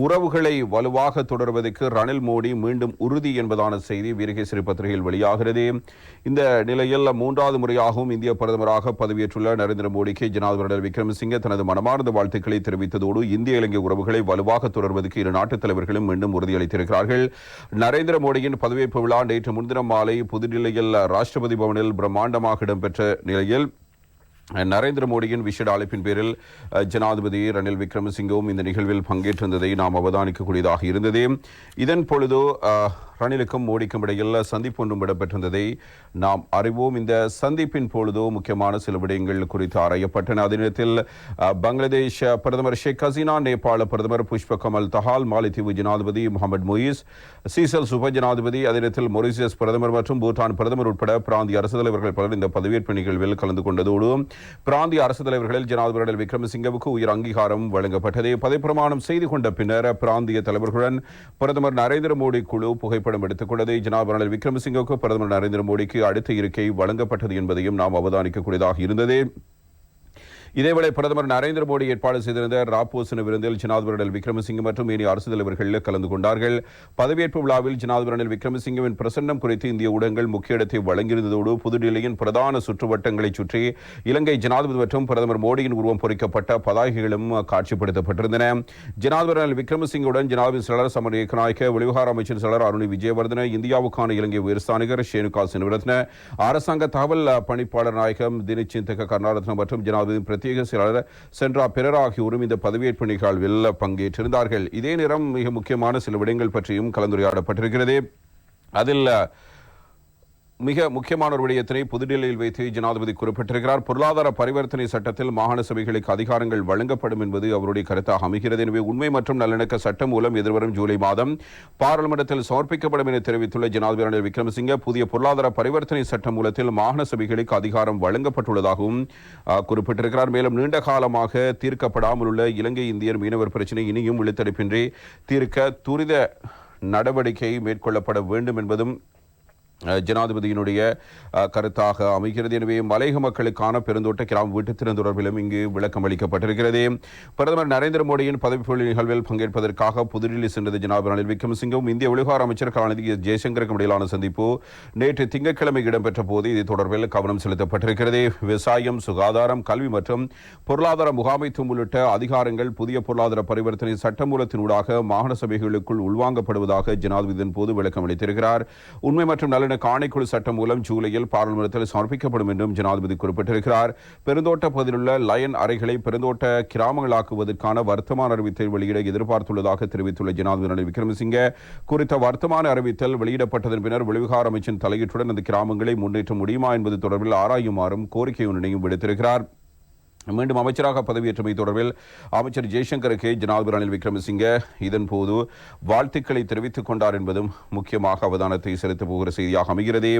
உறவுகளை வலுவாக தொடர்வதற்கு ரணில் மோடி மீண்டும் உறுதி என்பதான செய்தி வீரகேசரி பத்திரிகையில் வெளியாகிறது. இந்த நிலையில் மூன்றாவது முறையாகவும் இந்திய பிரதமராக பதவியேற்றுள்ள நரேந்திர மோடிக்கு ஜனாதிபதி ரணில் விக்ரமசிங்கே தனது மனமார்ந்த வாழ்த்துக்களை தெரிவித்ததோடு இந்திய இலங்கை உறவுகளை வலுவாக தொடர்வதற்கு இரு நாட்டுத் தலைவர்களும் மீண்டும் உறுதியளித்திருக்கிறார்கள். நரேந்திர மோடியின் பதவியேற்பு விழா நேற்று முன்தினம் மாலை புதுடில்லியில் ராஷ்டிரபதி பவனில் பிரம்மாண்டமாக இடம்பெற்ற நிலையில் நரேந்திர மோடியின் விசேட அழைப்பின் பேரில் ஜனாதிபதி ரணில் விக்ரமசிங்கவும் இந்த நிகழ்வில் பங்கேற்றிருந்ததை நாம் அவதானிக்கக்கூடியதாக இருந்தது. இதன் பொழுது ரணிலுக்கும் மோடிக்கும் இடையில் சந்திப்பு ஒன்றும் இடம்பெற்றிருந்ததை நாம் அறிவோம். இந்த சந்திப்பின் பொழுது முக்கியமான சில விடயங்கள் குறித்து ஆராயப்பட்டன. அதே நேரத்தில் பங்களாதேஷ் பிரதமர் ஷேக் ஹசீனா நேபாள பிரதமர் புஷ்ப கமல் தஹால் மாலித்தீவு ஜனாதிபதி முகமது முயிஸ் சீசல் சுப ஜனாதிபதி அதே நேரத்தில் மொரிசியஸ் பிரதமர் மற்றும் பூட்டான் பிரதமர் உட்பட பிராந்திய அரசு தலைவர்கள் பலர் இந்த பதவியேற்பு நிகழ்வில் கலந்து கொண்டதோடு பிராந்திய அரசு தலைவர்களில் ஜனாதிபதி ரணில் விக்ரமசிங்கவுக்கு உயர் அங்கீகாரம் வழங்கப்பட்டது. பதவிப்பிரமாணம் செய்து கொண்ட பின்னர் பிராந்திய தலைவர்களுடன் பிரதமர் நரேந்திர மோடி குழு புகைப்படம் எடுத்துக் கொண்டது ஜனாதிபதி ரணில் விக்ரமசிங்கவுக்கு பிரதமர் நரேந்திர மோடிக்கு அடுத்த இருக்கை வழங்கப்பட்டது என்பதையும் நாம் அவதானிக்கக்கூடியதாக இருந்தது. இதேவேளை பிரதமர் நரேந்திர மோடி ஏற்பாடு செய்திருந்த ராப்போசன விருந்தில் ஜனாதிபதி விக்ரமசிங்க மற்றும் ஏனைய அரசு தலைவர்கள் கலந்து கொண்டார்கள். பதவியேற்பு விழாவில் ஜனாதிபதி விக்ரமசிங்கவின் பிரசன்னம் குறித்து இந்திய ஊடகங்கள் முக்கிய இடத்தை வழங்கியிருந்ததோடு புதுடில்லியின் பிரதான சுற்றுவட்டங்களை சுற்றி இலங்கை ஜனாதிபதி மற்றும் பிரதமர் மோடியின் உருவம் பொறிக்கப்பட்ட பதாகைகளும் காட்சிப்படுத்தப்பட்டிருந்தன. ஜனாதிபதி ரணில் விக்ரமசிங்குடன் ஜனாதிபதி செயலர் சமர் ஏகநாயக்க வெளிவகார அமைச்சர் செயலர் அருணி விஜயவர்தன இந்தியாவுக்கான இலங்கை உயர்ஸ்தானிகர் ஷேனுகா சினரத்ன அரசாங்க தகவல் பணிப்பாளர் நாயகம் தினச்சிந்தக கருணாரத்ன மற்றும் ஜனாதிபதி பிரத்யேக செயலாளர் சென்றா பெரர் ஆகியோரும் இந்த பதவியேற்பு நிகழ்வில் பங்கேற்றிருந்தார்கள். இதே நேரம் மிக முக்கியமான சில விடயங்கள் பற்றியும் கலந்துரையாடப்பட்டிருக்கிறது. அதில் மிக முக்கியமான ஒரு விடயத்தினை புதுடில்லியில் வைத்து ஜனாதிபதி குறிப்பிட்டிருக்கிறார். பொருளாதார பரிவர்த்தனை சட்டத்தில் மாகாண சபைகளுக்கு அதிகாரங்கள் வழங்கப்படும் என்பது அவருடைய கருத்தாக அமைகிறது. எனவே உண்மை மற்றும் நல்லிணக்க சட்டம் மூலம் எதிர்வரும் ஜூலை மாதம் பாராளுமன்றத்தில் சமர்ப்பிக்கப்படும் என தெரிவித்துள்ள ஜனாதிபதி ரணில் விக்ரமசிங்க புதிய பொருளாதார பரிவர்த்தனை சட்ட மூலத்தில் மாகாண சபைகளுக்கு அதிகாரம் வழங்கப்பட்டுள்ளதாகவும் குறிப்பிட்டிருக்கிறார். மேலும் நீண்ட காலமாக தீர்க்கப்படாமல் உள்ள இலங்கை இந்தியர் மீனவர் பிரச்சினை இனியும் இழுத்தடுப்பின்றி தீர்க்க துரித நடவடிக்கை மேற்கொள்ளப்பட வேண்டும் என்பதும் ஜனாதிபதியினுடைய கருத்தாக அமைகிறது. எனவே மலையக மக்களுக்கான பெருந்தோட்ட கிராம வீட்டுத்திறன் தொடர்பிலும் இங்கு விளக்கம் அளிக்கப்பட்டிருக்கிறது. பிரதமர் நரேந்திர மோடியின் பதவிப்பொழி நிகழ்வில் பங்கேற்பதற்காக புதுடில்லி சென்றது ஜனாதிபதி ரணில் விக்ரமசிங்கும். இந்திய வெளிவார அமைச்சர் கலாநிதி ஜெய்சங்கருக்கும் இடையிலான சந்திப்பு நேற்று திங்கட்கிழமை இடம்பெற்ற போது இது தொடர்பில் கவனம் செலுத்தப்பட்டிருக்கிறது. விவசாயம் சுகாதாரம் கல்வி மற்றும் பொருளாதார முகாமைத்துவம் உள்ளிட்ட அதிகாரங்கள் புதிய பொருளாதார பரிவர்த்தனை சட்டமூலத்தினூடாக மாகாண சபைகளுக்குள் உள்வாங்கப்படுவதாக ஜனாதிபதியின் போது விளக்கம் அளித்திருக்கிறார். உண்மை மற்றும் நல்லிணக்க ஆணைக்குழு சட்டம் மூலம் ஜூலையில் பாராளுமன்றத்தில் சமர்ப்பிக்கப்படும் என்றும் ஜனாதிபதி குறிப்பிட்டிருக்கிறார். பெருந்தோட்ட பகுதியிலுள்ள லயன் அறைகளை பெருந்தோட்ட கிராமங்களாக்குவதற்கான வர்த்தமான அறிவித்தல் வெளியிட எதிர்பார்த்துள்ளதாக தெரிவித்துள்ள ஜனாதிபதி ரணில் விக்ரமசிங்கே குறித்த வர்த்தமான அறிவித்தல் வெளியிடப்பட்டதன் பின்னர் வெளிவிகார அமைச்சின் தலையீட்டுடன் அந்த கிராமங்களை முன்னேற்ற முடியுமா என்பது தொடர்பில் ஆராயுமாறும் கோரிக்கை ஒன்றினையும் விடுத்திருக்கிறார். மீண்டும் அமைச்சராக பதவியேற்றமை தொடர்பில் அமைச்சர் ஜெய்சங்கருக்கு ஜனாதிபதி ரணில் விக்ரமசிங்கே இதன் போது வாழ்த்துக்களை தெரிவித்துக் கொண்டார் என்பதும் முக்கியமாக அவதானத்தை செலுத்தப் போகிற செய்தியாக அமைகிறது.